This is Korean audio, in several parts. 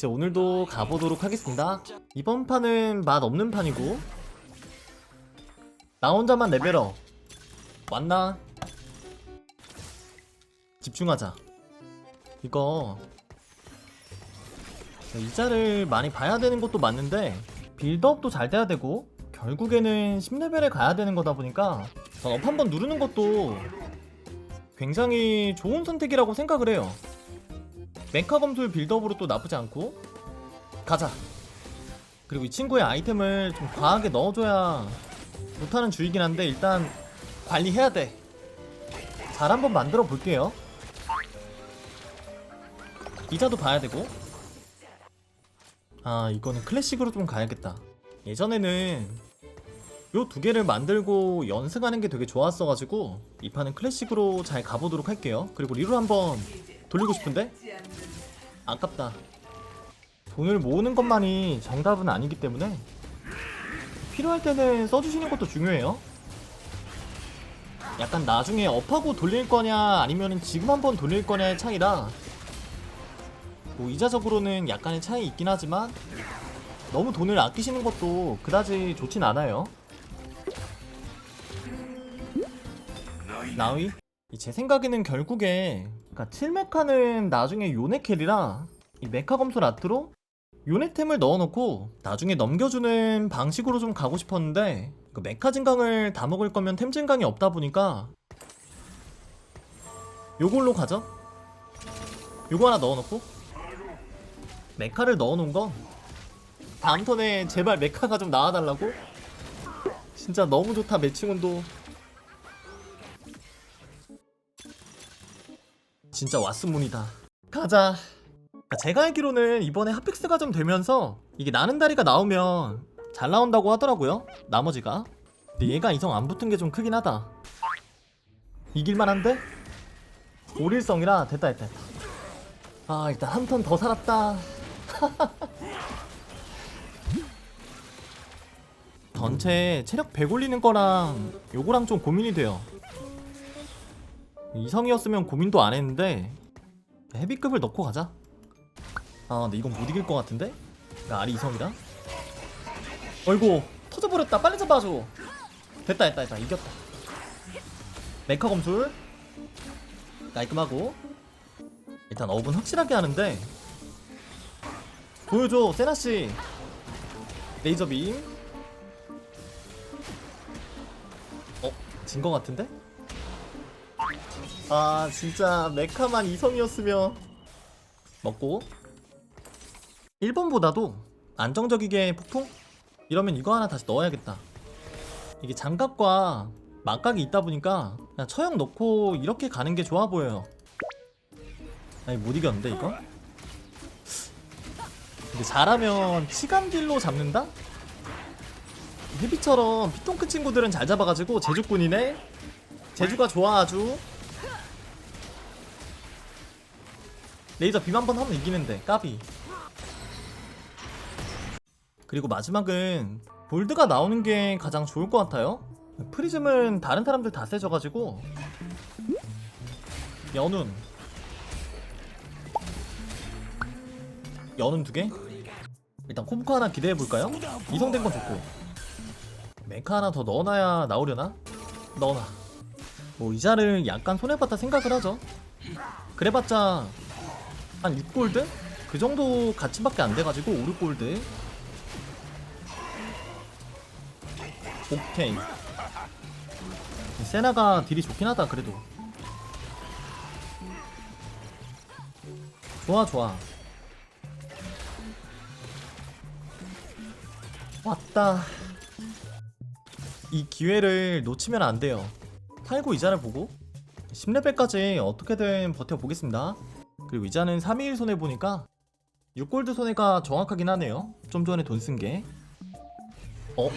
이제 오늘도 가보도록 하겠습니다. 이번 판은 맛 없는 판이고 나 혼자만 레벨업. 왔나? 집중하자. 이거 이자를 많이 봐야 되는 것도 맞는데 빌드업도 잘 돼야 되고 결국에는 10레벨에 가야 되는 거다 보니까 전업 한번 누르는 것도 굉장히 좋은 선택이라고 생각을 해요 메카 검술 빌드업으로 또 나쁘지 않고 가자 그리고 이 친구의 아이템을 좀 과하게 넣어줘야 못하는 주의긴 한데 일단 관리해야 돼. 잘 한번 만들어 볼게요. 이자도 봐야 되고. 아 이거는 클래식으로 좀 가야겠다. 예전에는 요 두 개를 만들고 연승하는 게 되게 좋았어가지고 이 판은 클래식으로 잘 가보도록 할게요. 그리고 리로 한번 돌리고 싶은데 아깝다. 돈을 모으는 것만이 정답은 아니기 때문에 필요할 때는 써주시는 것도 중요해요. 약간 나중에 업하고 돌릴 거냐 아니면 지금 한번 돌릴 거냐의 차이라 뭐 이자적으로는 약간의 차이 있긴 하지만 너무 돈을 아끼시는 것도 그다지 좋진 않아요. 나위? 제 생각에는 결국에 그러니까 7메카는 나중에 요네 캐리라 이 메카 검술 아트로 요네템을 넣어놓고 나중에 넘겨주는 방식으로 좀 가고 싶었는데 그 메카 진강을 다 먹을 거면 템 진강이 없다 보니까 요걸로 가죠. 요거 하나 넣어놓고 메카를 넣어놓은 건 다음 턴에 제발 메카가 좀 나와달라고? 진짜 너무 좋다 매칭운도 진짜 왓슨문이다 가자 그러니까 제가 알기로는 이번에 핫픽스가 좀 되면서 이게 나는 다리가 나오면 잘 나온다고 하더라고요. 나머지가. 근데 얘가 이성 안 붙은 게 좀 크긴 하다. 이길만한데? 오릴성이라 됐다 됐다 됐다. 아 일단 한 턴 더 살았다. 전체 체력 100 올리는 거랑 요거랑 좀 고민이 돼요. 이성이었으면 고민도 안 했는데 헤비급을 넣고 가자. 아 근데 이건 못 이길 것 같은데? 나 알이 이성이다. 어이구 터져버렸다. 빨리 잡아줘. 됐다 됐다 됐다. 이겼다. 메카 검술 깔끔하고. 일단 업은 확실하게 하는데. 보여줘 세나씨. 레이저 빔. 어? 진것 같은데? 아 진짜 메카만 이성이었으면 먹고 1번보다도 안정적이게 폭풍? 이러면 이거 하나 다시 넣어야겠다. 이게 장갑과 막각이 있다 보니까 그냥 처형 넣고 이렇게 가는 게 좋아 보여요. 아니 못 이겼는데 이거? 근데 잘하면 치감딜로 잡는다? 헤비처럼 피통크 친구들은 잘 잡아가지고 제주꾼이네? 제주가 좋아 아주 레이저 빔 한 번 하면 이기는데 까비 그리고 마지막은 볼드가 나오는 게 가장 좋을 것 같아요. 프리즘은 다른 사람들 다 세져가지고 연운 연운 두 개? 일단 콤코 하나 기대해 볼까요? 이성된 건 좋고 메카 하나 더 넣어놔야 나오려나? 넣어놔. 뭐 이자를 약간 손해봤다 생각을 하죠. 그래봤자 한 6골드? 그 정도 가치밖에 안 돼가지고 5, 6골드. 오케이. 세나가 딜이 좋긴 하다 그래도. 좋아 좋아. 왔다. 이 기회를 놓치면 안 돼요. 탈고 이자를 보고. 10레벨까지 어떻게든 버텨보겠습니다 그리고 이자는 3일 손해보니까 6골드 손해가 정확하긴 하네요 좀 전에 돈 쓴 게 어?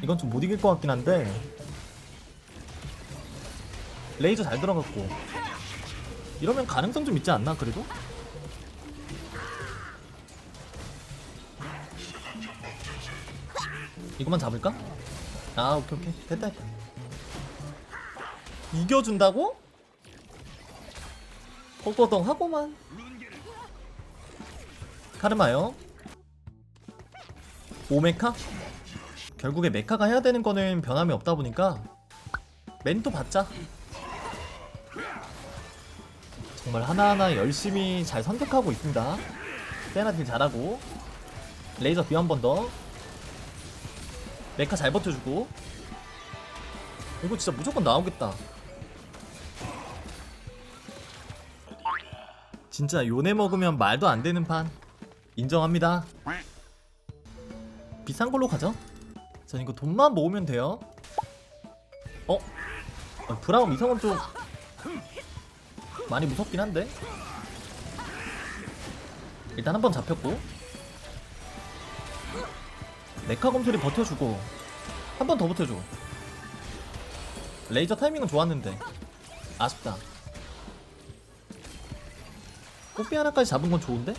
이건 좀 못 이길 것 같긴 한데 레이저 잘 들어갔고 이러면 가능성 좀 있지 않나 그래도? 이거만 잡을까? 아 오케이 오케이 됐다 됐다 이겨준다고? 헛거덩 하고만. 카르마요. 오메카? 결국에 메카가 해야 되는 거는 변함이 없다 보니까 멘토 받자. 정말 하나하나 열심히 잘 선택하고 있습니다. 세나 딜 잘하고. 레이저 비한번 더. 메카 잘 버텨주고. 이거 진짜 무조건 나오겠다 진짜 요네 먹으면 말도 안 되는 판. 인정합니다. 비싼 걸로 가죠? 전 이거 돈만 모으면 돼요. 어? 어, 브라움 이성은 좀 많이 무섭긴 한데? 일단 한 번 잡혔고. 메카 검소리 버텨주고 한 번 더 버텨줘. 레이저 타이밍은 좋았는데 아쉽다 꽃비 하나까지 잡은 건 좋은데?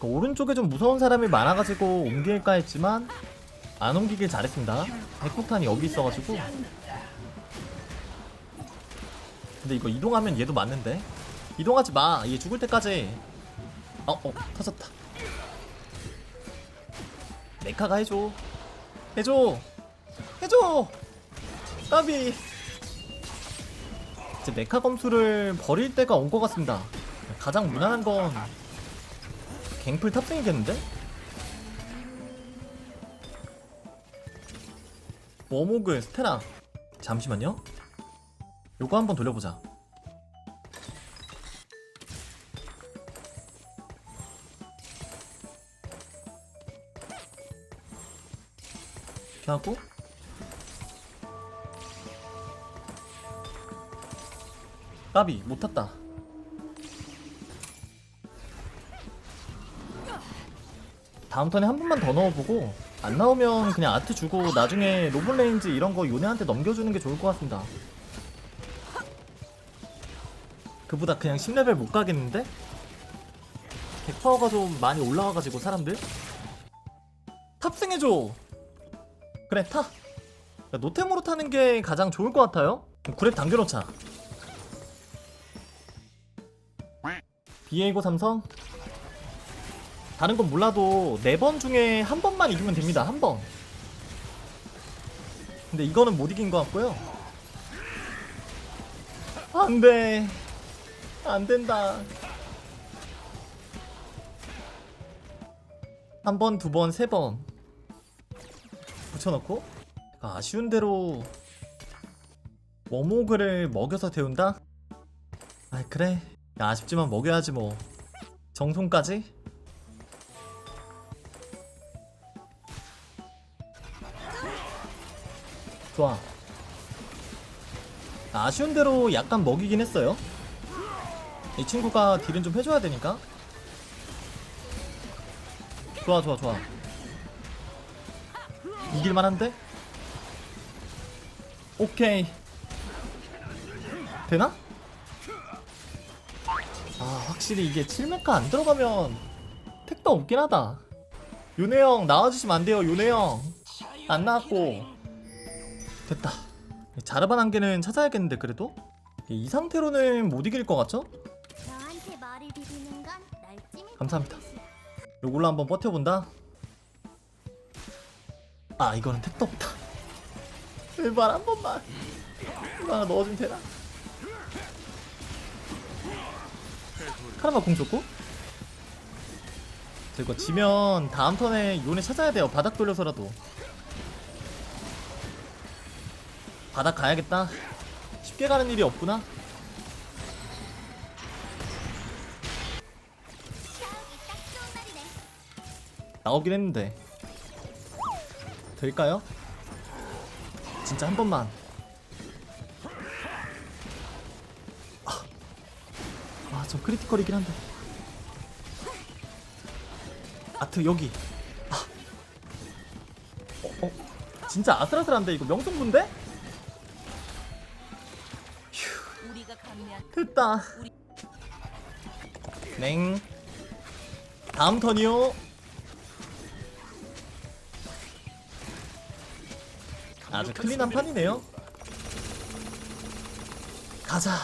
그 오른쪽에 좀 무서운 사람이 많아가지고 옮길까 했지만 안 옮기길 잘했습니다. 핵폭탄이 여기 있어가지고. 근데 이거 이동하면 얘도 맞는데? 이동하지 마 얘 죽을 때까지. 어, 어 터졌다. 메카가 해줘. 해줘. 해줘! 까비 이제 메카 검수를 버릴 때가 온 것 같습니다. 가장 무난한 건 갱플 탑승이겠는데? 워모그 스테라. 잠시만요. 요거 한번 돌려보자. 하고 까비 못 탔다. 다음 턴에 한 번만 더 넣어보고 안 나오면 그냥 아트 주고 나중에 로블레인지 이런 거 요네한테 넘겨주는 게 좋을 것 같습니다. 그보다 그냥 10레벨 못 가겠는데? 객파워가 좀 많이 올라와가지고 사람들. 탑승해줘! 그래 타! 야, 노템으로 타는 게 가장 좋을 것 같아요. 구렛 당겨놓자 비에이고 삼성? 다른 건 몰라도 네 번 중에 한 번만 이기면 됩니다 한 번. 근데 이거는 못 이긴 것 같고요. 안돼. 안된다. 한 번, 두 번, 세 번. 붙여놓고. 아, 아쉬운 대로 워모그를 먹여서 데운다? 아 그래 야, 아쉽지만 먹여야지 뭐 정손까지? 좋아 아, 아쉬운 대로 약간 먹이긴 했어요 이 친구가 딜은 좀 해줘야 되니까 좋아 좋아 좋아 이길만 한데? 오케이 되나? 아 확실히 이게 7메카 안 들어가면 택도 없긴 하다 요네형 나와주시면 안 돼요 요네형 안 나왔고 됐다 자르반 한 개는 찾아야겠는데 그래도 이 상태로는 못 이길 것 같죠? 감사합니다. 요걸로 한번 버텨본다. 아 이거는 택도 없다. 제발 한 번만. 이거 하나 넣어주면 되나? 카라마 공 좋고. 저 이거 지면 다음 턴에 요네 찾아야 돼요. 바닥 돌려서라도. 바닥 가야겠다. 쉽게 가는 일이 없구나. 나오긴 했는데 될까요? 진짜 한 번만 아, 좀 크리티컬이긴 한데. 아트 여기. 아. 어, 어, 진짜 아슬아슬한데 이거? 우리가 가면 됐다. 냉. 다음 턴이요. 아주 클린한 판이네요. 가자.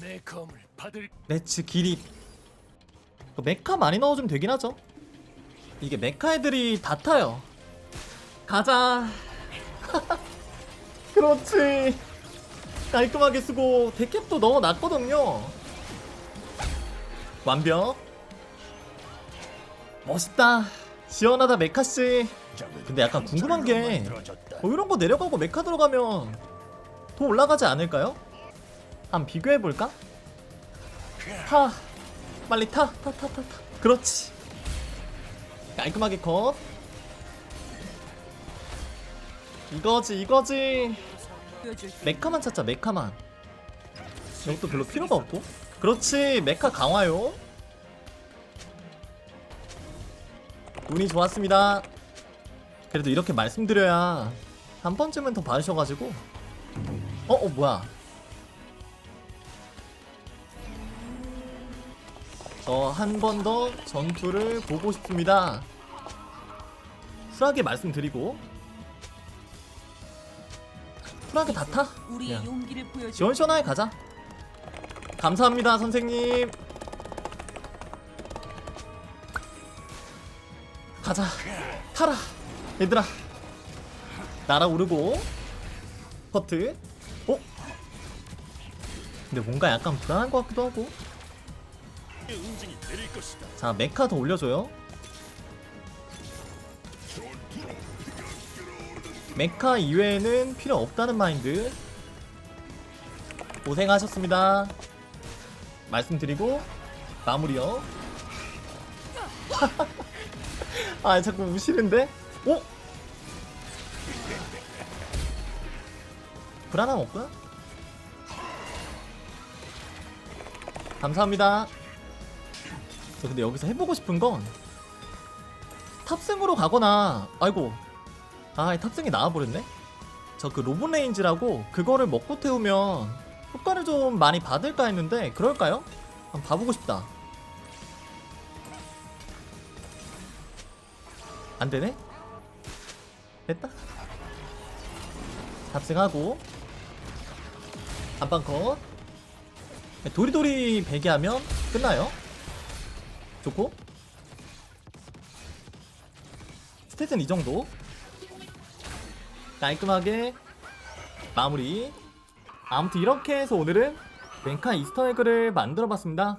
내 검을 받을 렛츠 기립 그 메카 많이 넣어주면 되긴 하죠. 이게 메카 애들이 다 타요. 가자. 그렇지. 깔끔하게 쓰고 데캡도 넣어놨거든요. 완벽. 멋있다. 시원하다 메카씨. 근데 약간 궁금한 게 뭐 이런 거 내려가고 메카 들어가면 더 올라가지 않을까요? 한번 비교해볼까? 타. 빨리 타 타 타 타 타. 그렇지. 깔끔하게 컷. 이거지 이거지. 메카만 찾자 메카만. 이것도 별로 필요가 없고. 그렇지 메카 강화요. 운이 좋았습니다. 그래도 이렇게 말씀드려야 한 번쯤은 더 봐주셔가지고. 어? 어 뭐야 저 한 번 더 전투를 보고 싶습니다 쿨하게 말씀드리고 쿨하게 다 타? 우리의 그냥. 용기를 시원시원하게 가자. 감사합니다, 선생님. 가자. 타라. 얘들아. 날아오르고. 커트. 어? 근데 뭔가 약간 불안한 것 같기도 하고. 자, 메카 더 올려줘요. 메카 이외에는 필요 없다는 마인드. 고생하셨습니다. 말씀드리고 마무리요. 아 자꾸 우시는데? 오? 불안함 없구나? 감사합니다. 저 근데 여기서 해보고 싶은 건 탑승으로 가거나 아이고 아 탑승이 나와버렸네? 저 그 로봇 레인지라고 그거를 먹고 태우면 효과를 좀 많이 받을까 했는데 그럴까요? 한번 봐보고 싶다. 안 되네? 됐다. 탑승하고 한방 컷. 도리도리 배기하면 끝나요. 좋고. 스탯은 이 정도. 깔끔하게 마무리. 아무튼 이렇게 해서 오늘은 멘카 이스터에그를 만들어 봤습니다.